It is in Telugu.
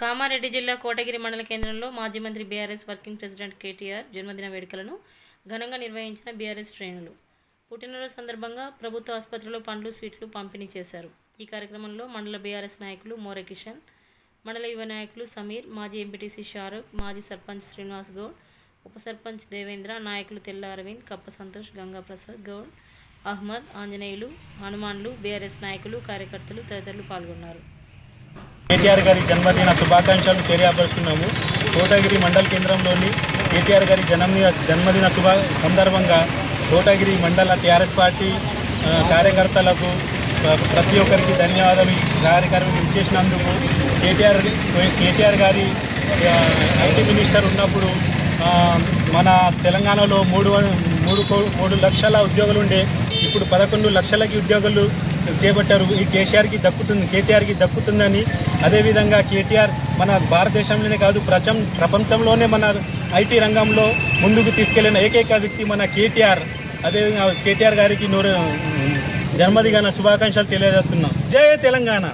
కామారెడ్డి జిల్లా కోటగిరి మండల కేంద్రంలో మాజీ మంత్రి బీఆర్ఎస్ వర్కింగ్ ప్రెసిడెంట్ కేటీఆర్ జన్మదిన వేడుకలను ఘనంగా నిర్వహించిన బీఆర్ఎస్ శ్రేణులు. పుట్టినరోజు సందర్భంగా ప్రభుత్వ ఆసుపత్రిలో పండ్లు స్వీట్లు పంపిణీ చేశారు. ఈ కార్యక్రమంలో మండల బీఆర్ఎస్ నాయకులు మోరకిషన్ మండల యువ నాయకులు సమీర్ మాజీ ఎంపీటీసీ షారూక్ మాజీ సర్పంచ్ శ్రీనివాస్ గౌడ్ ఉప సర్పంచ్ దేవేంద్ర నాయకులు తెల్ల అరవింద్ కప్ప సంతోష్ గంగా ప్రసాద్ గౌడ్ అహ్మద్ ఆంజనేయులు హనుమాన్లు బీఆర్ఎస్ నాయకులు కార్యకర్తలు తదితరులు పాల్గొన్నారు. కేటీఆర్ గారి జన్మదిన శుభాకాంక్షలు తెలియపరుస్తున్నాము. కోటగిరి మండల కేంద్రంలోని కేటీఆర్ గారి జన్మదిన జన్మదిన శుభ సందర్భంగా కోటగిరి మండల టీఆర్ఎస్ పార్టీ కార్యకర్తలకు ప్రతి ఒక్కరికి ధన్యవాదాలు. కార్యక్రమం ఇచ్చేసినందుకు కేటీఆర్ కేటీఆర్ గారి ఐటీ మినిస్టర్ ఉన్నప్పుడు మన తెలంగాణలో మూడు మూడు కో- మూడు లక్షల ఉద్యోగులు ఉండే ఇప్పుడు పదకొండు లక్షలకి ఉద్యోగులు చేపట్టారు. ఈ కేసీఆర్కి దక్కుతుంది కేటీఆర్కి దక్కుతుందని అదేవిధంగా కేటీఆర్ మన భారతదేశంలోనే కాదు ప్రచం ప్రపంచంలోనే మన ఐటీ రంగంలో ముందుకు తీసుకెళ్ళిన ఏకైక వ్యక్తి మన కేటీఆర్. అదేవిధంగా కేటీఆర్ గారికి నూరు జన్మదిగాన శుభాకాంక్షలు తెలియజేస్తున్నాం. జై తెలంగాణ!